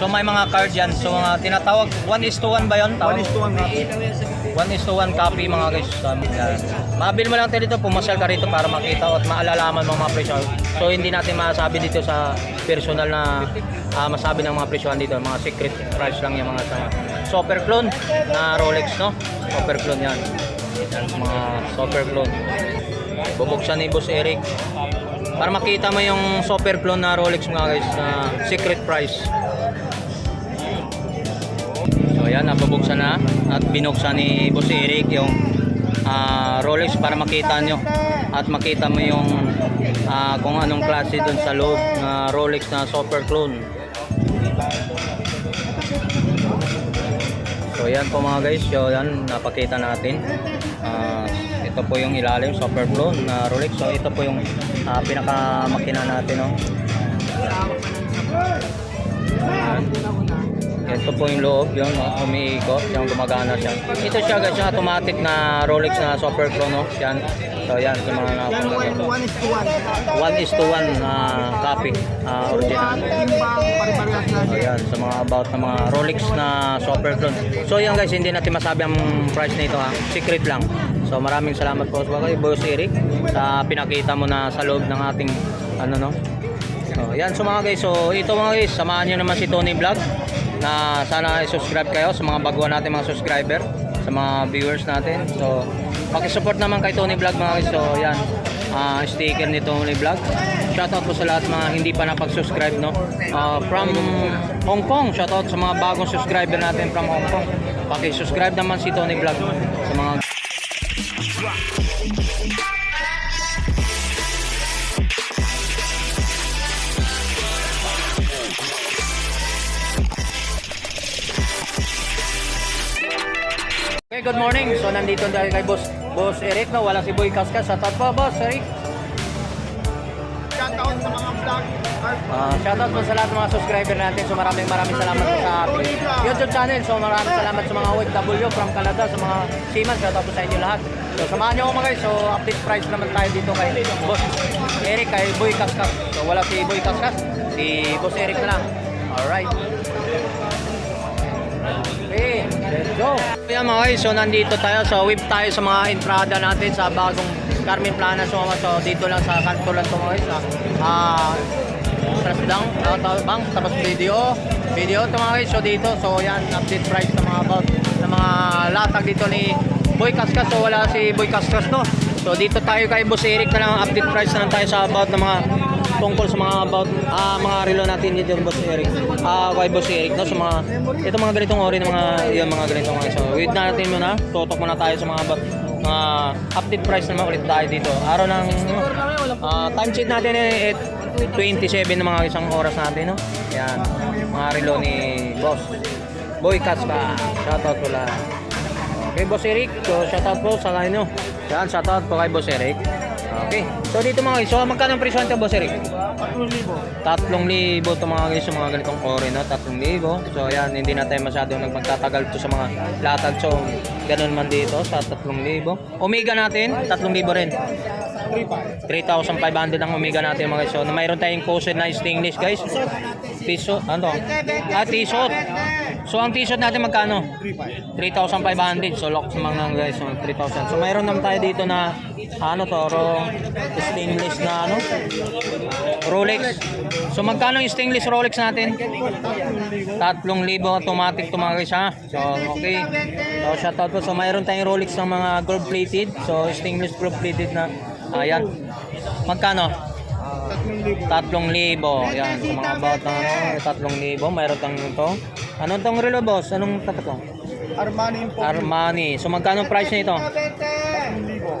So may mga card yan. So mga tinatawag 1 is to 1 ba yun? 1 is to 1 nga. 1 is to 1 copy mga guys. Um, yan. Mabil mo lang tayo dito, pumasyal ka rito para makita at maalalaman mo mga presyo. So hindi natin masabi dito sa personal na ah, masabi ng mga presyohan dito. Mga secret price lang yung mga sa super clone na Rolex no. Super clone yan. Yan, mga super clone. Bubuksan ni Boss Eric para makita mo yung super clone na Rolex mga guys na secret price. So yan, napabuksan na at binuksan ni Boss Eric yung ah, Rolex para makita nyo at makita mo yung ah, kung anong klase dun sa loob na Rolex na super clone. So yan po mga guys, so yan napakita natin. Ah, ito po yung ilalim super clone na Rolex. So ito po yung ah, pinaka makina natin no. Ayan. Ito po yung loob, yung no, umiikot, yung gumagana siya. Ito siya guys, yung automatic na Rolex na Super Chrono. Yan. So yan, sa mga Yan, napunta 1 is to 1. 1 is to 1 na copy, ah, original. So yan, sa mga about na mga Rolex na Super Clone. So yan guys, hindi natin masabi ang price nito ha. Secret lang. So maraming salamat po sa kay Boss Eric sa pinakita mo na sa loob ng ating ano no. So yan so mga guys, so ito mga guys, samahan niyo naman si Tony Vlog na sana i-subscribe kayo sa mga baguhan natin mga subscriber, sa mga viewers natin. So paki-support naman kay Tony Vlog mga guys. So yan, ah, sticker ni Tony Vlog. Shoutout po sa lahat mga hindi pa napag-subscribe no. Ah, from Hong Kong, shoutout sa mga bagong subscriber natin from Hong Kong. Paki-subscribe naman si Tony Vlog Okay, good morning. So nandito dahil kay Boss Boss Eric no, wala si Boy Kaskas. Shoutout po Boss Eric. Shoutout sa mga vlog. Ah, shoutout po sa lahat ng mga subscriber natin. So maraming maraming salamat po sa ating YouTube channel. So maraming salamat sa mga OFW from Canada, sa mga seaman. Shoutout po sa inyo lahat. So samahan niyo ako mga guys. So update price naman tayo dito kay Boss Eric, kay Boy Kaskas. So wala si Boy Kaskas, si Boss Eric na lang. Alright. Okay, let's go. Kaya mga guys, so nandito tayo. So whip tayo sa mga entrada natin sa bagong Carmen Plana. So, so dito lang sa kanto lang to mga guys. Ah, down, uh, bang, tapos video, video ito mga guys. So dito, so yan, update price ng mga about ng mga latag dito ni Boy Kaskas. So wala si Boy Kaskas no. So dito tayo kay Boss Eric na lang update price na lang tayo sa about ng mga tungkol sa mga about ah mga relo natin dito Boss Eric. Ah kay Boss Eric no sa mga ito mga ganitong ori ng mga yung mga ganitong mga so wait na natin muna tutok muna tayo sa mga about mga update price naman ulit tayo dito. Araw ng ah time sheet natin eh 27 na mga isang oras natin no. Yan mga relo ni Boss Boy Katska. Shoutout pala. Okay, Boss Eric. So, shoutout po sa kanyo. Yan, shoutout po kay Boss Eric. Okay. So, dito mga guys. So, magkano ang presyo nito, Boss Eric? 3,000. 3,000 ito mga guys, yung mga ganitong ore, no? 3,000. So, yan, hindi na tayo masyadong nagpagtatagal to sa mga latag. So, ganun man dito sa 3,000. Omega natin, 3,000 rin. 3,500 ang Omega natin mga guys. So, mayroon tayong posted na stainless guys. T-shirt, ano? Ah, t-shirt. So, ang t-shirt natin magkano? 3,500. So, lock sa mga guys. So, 3,000. So, mayroon naman tayo dito na ano to, ro, stainless na ano? Rolex. So, magkano yung stainless Rolex natin? 3,000 automatic to mga guys ha. So, okay. So, shoutout po. So, mayroon tayong Rolex ng mga gold plated. So, stainless gold plated na. Ayan. Magkano? 3,000. Yan. Sa mga about ng ano, 3,000. Mayroon tayong ito. Anong tong relo boss? Anong tatak? Armani Import. Armani. So, magkano price nito? 3,000.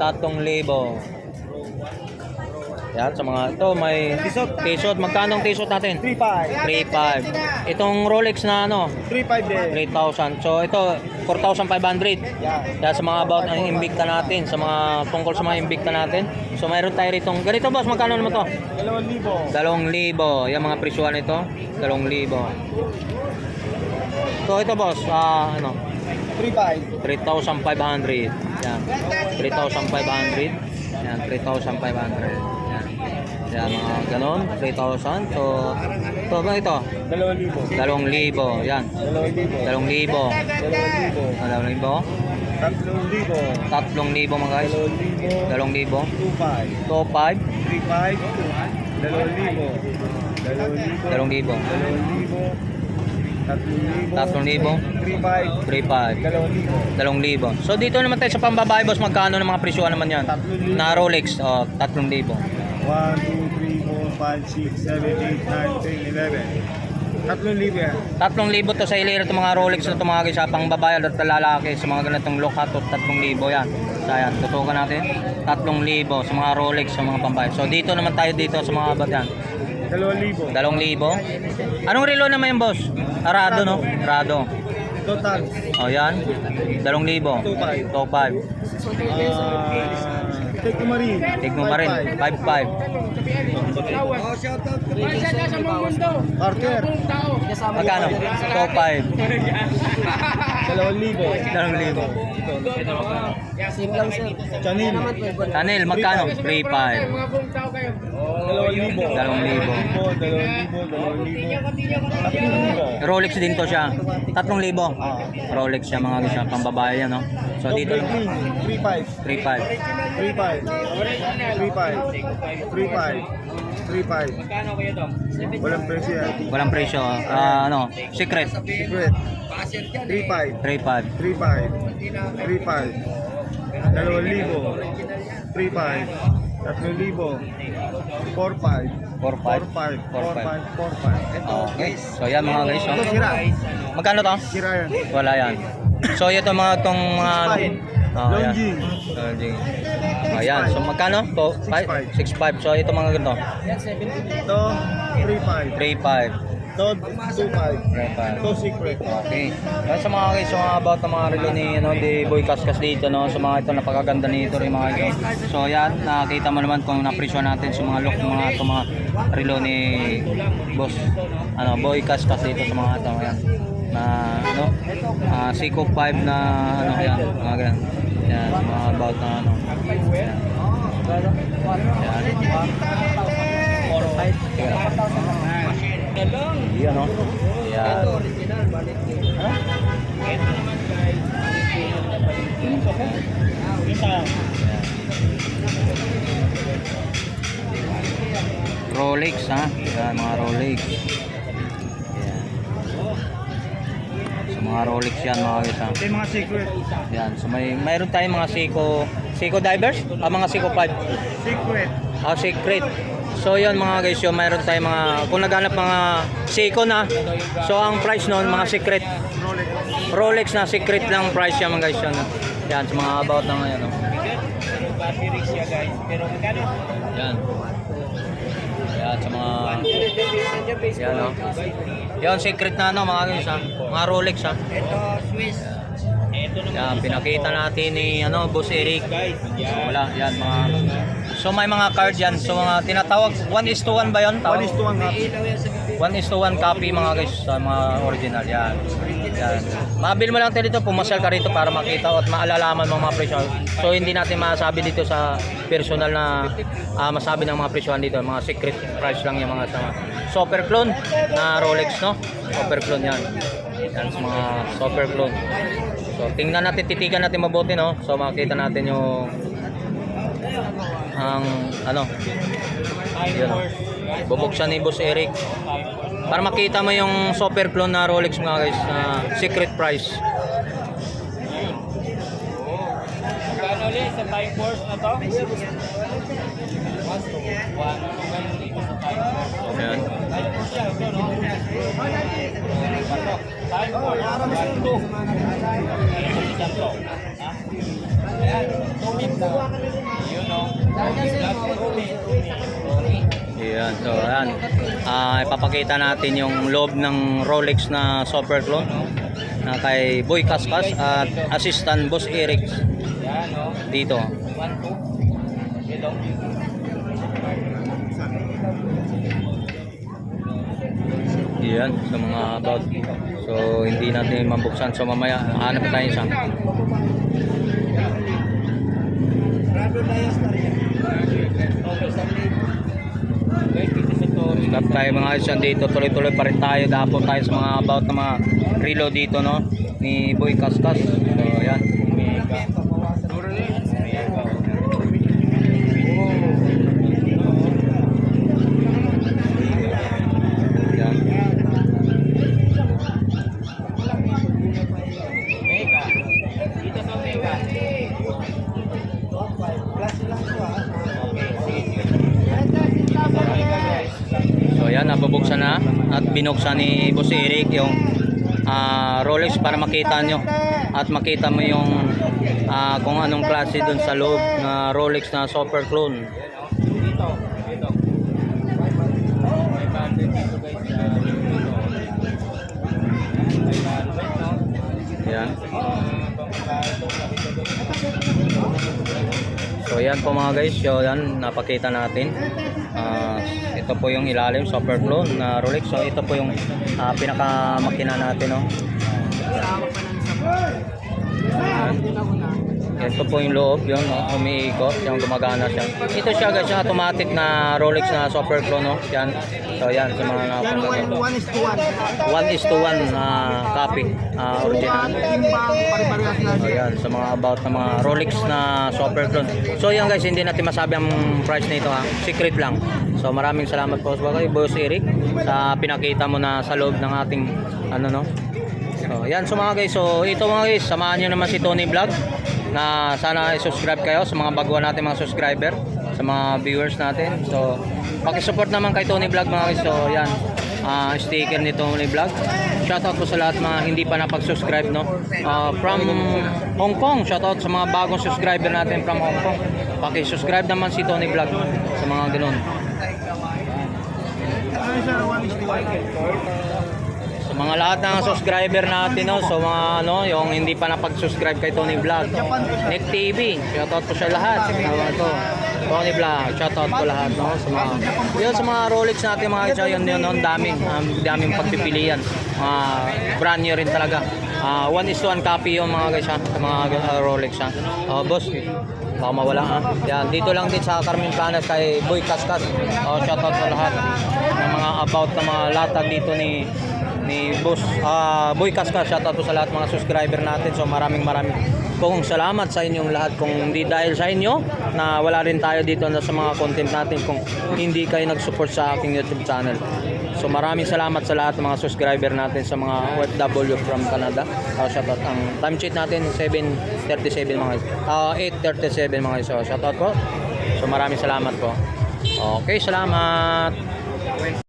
Yan, sa mga ito, may t-shirt. Magkano ang t-shirt natin? 3,500. 3,500. Itong Rolex na ano, 3,500 din. 3,000. So ito, 4,500. Yan. Kaya sa mga about ng Invicta natin, sa mga tungkol sa mga Invicta natin. So mayroon tayo rito. Ganito boss, magkano naman to? 2,000. 2,000. Yung mga presyuhan nito, 2,000. So ito boss, ah ano, 3,500. 3,500. Yan. 3,500. Yan, 3,500. Yan. Yan, mga ganon. 3,000. So, ito ba ito? Dalawang libo. 2,000. Yan. Dalawang libo. 2,000. Dalawang libo. 2,000. Tatlong libo. 3,000 mga guys. Dalawang libo. 2,000. Two five. 2,500. Three five. Dalawang libo. Dalawang libo. 2,000. Dalawang libo. Tatlong libo. 3,000. Three five. 3,500. Dalawang libo. 2,000. So dito naman tayo sa pambabae boss, magkano ng mga presyuhan naman yan? 3,000. Na Rolex, oh, 3,000. 1, 2, 3, 4, 5, 6, 7, 8, 9, 10, 11. Tatlong libo yan. 3,000 to sa ilera itong mga Rolex na tumagay sa pangbabae at lalaki sa mga ganitong lokat at 3,000 yan. So ayan, tutukan natin. 3,000 sa mga Rolex sa mga pambabae. So dito naman tayo dito sa mga bat yan. Dalawang libo. 2,000. Anong relo naman yan boss? Arado no? Arado. Total. O yan. 2,000. 2,500. 2,500. Ah, Take mo rin. Tigmo pa rin. 5,500. Parker. Magkano? 2,500. Dalawang libo. 2,000. Chanil. Tanil, magkano? 3,500. Dalawang libo. Dalawang libo. Dalawang libo. Dalawang libo. Tatlong libo. Rolex din to siya. 3,000. Ah. Rolex siya mga guys, pambabae yan, no? So dito, Top green. 3.5. 3,500. 3.5. 3.5. 3.5. 3.5. Walang presyo yan. Walang presyo. ah, ano, secret. Secret. 3.5. 3,500. 3.5. 3.5. Dalawang libo. 3.5. Tatlong libo. 4.5. 4,500. 4.5. 4,500. 4.5. 4.5. Ito. Okay. So yan mga guys, Ito no? sira. Magkano to? Sira yan. Wala yan. So ito mga tong mga ano? Spine. Oh, yan. Longing. Longing. Ayan. So magkano? To, 6.5. So ito mga ganito. Ito. 3.5. 3.5. Ito. 2.5. 3.5. Ito secret. Okay. Yan sa mga guys, so mga about ng mga relo ni ano, di Boy Kaskas dito no. Sa mga ito napakaganda nito rin mga guys. So yan, nakita mo naman kung na-presyo natin sa mga look mga ito mga relo ni Boss ano, Boy Kaskas dito sa mga ito. Yan. Na ano, ah, Seiko 5 na ano yan, mga ganyan. Yan, mga about na ano. Yan. Yan. Yan, no? Yan. Rolex ha. Yan mga Rolex. Yan. So, mga Rolex yan mga ha. Ito yung mga secret. Yan. So may mayroon tayong mga Seiko Seiko divers? Ah, mga Seiko 5. Secret. Ah, secret. So yun mga guys, yun mayroon tayong mga kung naghanap mga Seiko na. So ang price noon mga secret Rolex. Rolex na secret lang price yan mga guys yun. Yan sa mga about na ngayon. Oh. Battery siya guys. Pero magkano? Yan. Yan sa mga Yan oh. Yan secret na ano mga guys ha. Mga Rolex ha. Ito Swiss. Yan pinakita natin ni ano Boss Eric. So wala yan mga So may mga card yan. So mga tinatawag 1 is to 1 ba yun? One is to one copy. 1 is to 1 copy mga guys sa mga original yan. Yan. Mabil mo lang tayo dito, pumasal ka rito para makita at maalalaman ang mga presyo. So hindi natin masabi dito sa personal na ah, masabi ng mga presyohan dito. Mga secret price lang yung mga sa Super clone na Rolex no. Super clone yan. Yan sa mga super clone. So tingnan natin, titigan natin mabuti no. So makita natin yung ang ano yun, bubuksan ni Boss Eric para makita mo yung super clone na Rolex mga guys na secret price Magkano ulit sa time force na to? Ayan. Time force. One, two. Isang to. Ha? Ayan. Two weeks weeks. Ayan, so ayan. Ah, ipapakita natin yung loob ng Rolex na super clone na kay Boy Kaskas at assistant Boss Eric dito. Ayan, sa mga about. So hindi natin mabuksan. So mamaya hanap tayo sa Stop tayo mga guys dito. Tuloy-tuloy pa rin tayo. Dapo tayo sa mga about na mga relo dito no. Ni Boy Kaskas. So yan, nabubuksan na at binuksan ni Boss Eric yung ah, Rolex para makita nyo at makita mo yung ah, kung anong klase dun sa loob na Rolex na Super Clone. Yan. So yan po mga guys, so yan napakita natin. Ito po yung ilalim clone na Rolex. So ito po yung ah, pinaka makina natin no. Ito po yung loob, yun, no? umiikot, yung gumagana siya. Ito siya guys, yung automatic na Rolex na clone, no? Yan. So yan, sa mga Yan, one, one is to one. 1 is to 1 na copy, ah, original. Yan, timbang, pare-parehas na So yan, sa mga about na mga Rolex na super clone. So yan guys, hindi natin masabi ang price nito ha. Secret lang. So maraming salamat po sa kay Boss Eric sa pinakita mo na sa loob ng ating ano no. So yan so mga guys, so ito mga guys, samahan niyo naman si Tony Vlog na sana i-subscribe kayo sa mga baguhan natin mga subscriber, sa mga viewers natin. So paki-support naman kay Tony Vlog mga guys. So yan, ah, sticker ni Tony Vlog. Shoutout po sa lahat mga hindi pa napag-subscribe no. Ah, from Hong Kong, shoutout sa mga bagong subscriber natin from Hong Kong. Paki-subscribe naman si Tony Vlog sa mga ganun. Ano. Sa mga lahat ng subscriber natin no, so mga ano, yung hindi pa napag-subscribe kay Tony Vlog. Nick TV, shoutout po sa lahat. Tama to. Tony Vlog, shoutout po lahat no sa mga yun sa mga Rolex natin mga guys, yun yun, ang daming ang daming pagpipilian. Mga brand new rin talaga. Ah, one is to one copy yung mga guys sa mga uh, Rolex ha. Oh, boss, baka mawala ha. Yan, dito lang din sa Carmen Planas kay Boy Kaskas. Oh, shoutout po lahat ng mga about ng mga latag dito ni ni Boss ah Boy Kaska shoutout po sa lahat mga subscriber natin so maraming maraming pong salamat sa inyong lahat kung hindi dahil sa inyo na wala rin tayo dito na sa mga content natin kung hindi kayo nag-support sa aking YouTube channel. So maraming salamat sa lahat ng mga subscriber natin sa mga OFW from Canada. Uh, shoutout. Ang time sheet natin 7.37 mga ah 8.37 mga so shoutout po. So maraming salamat po. Okay salamat